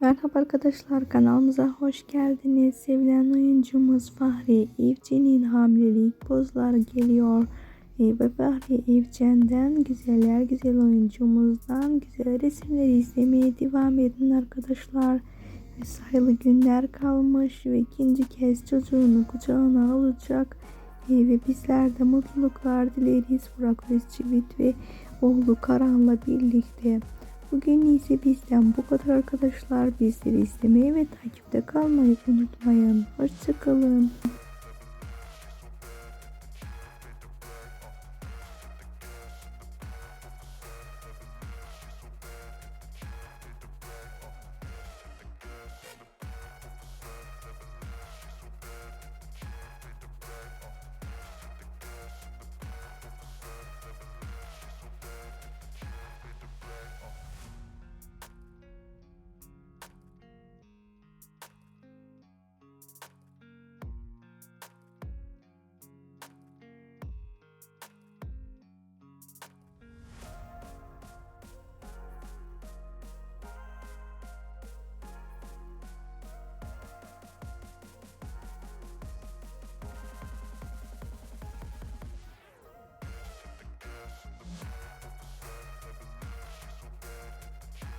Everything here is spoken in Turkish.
Merhaba arkadaşlar kanalımıza hoş geldiniz. Sevilen oyuncumuz Fahri Evcen'in hamilelik pozları geliyor. E, Ve Fahri Evcen'den güzeller güzel oyuncumuzdan güzel resimleri izlemeye devam edin arkadaşlar. Ve sayılı günler kalmış ve ikinci kez çocuğunu kucağına alacak. E, Ve bizler de mutluluklar dileriz Burak Özçivit ve oğlu Karan'la birlikte. Bugün ise bizden bu kadar arkadaşlar. Bizleri izlemeyi ve takipte kalmayı unutmayın. Hoşçakalın.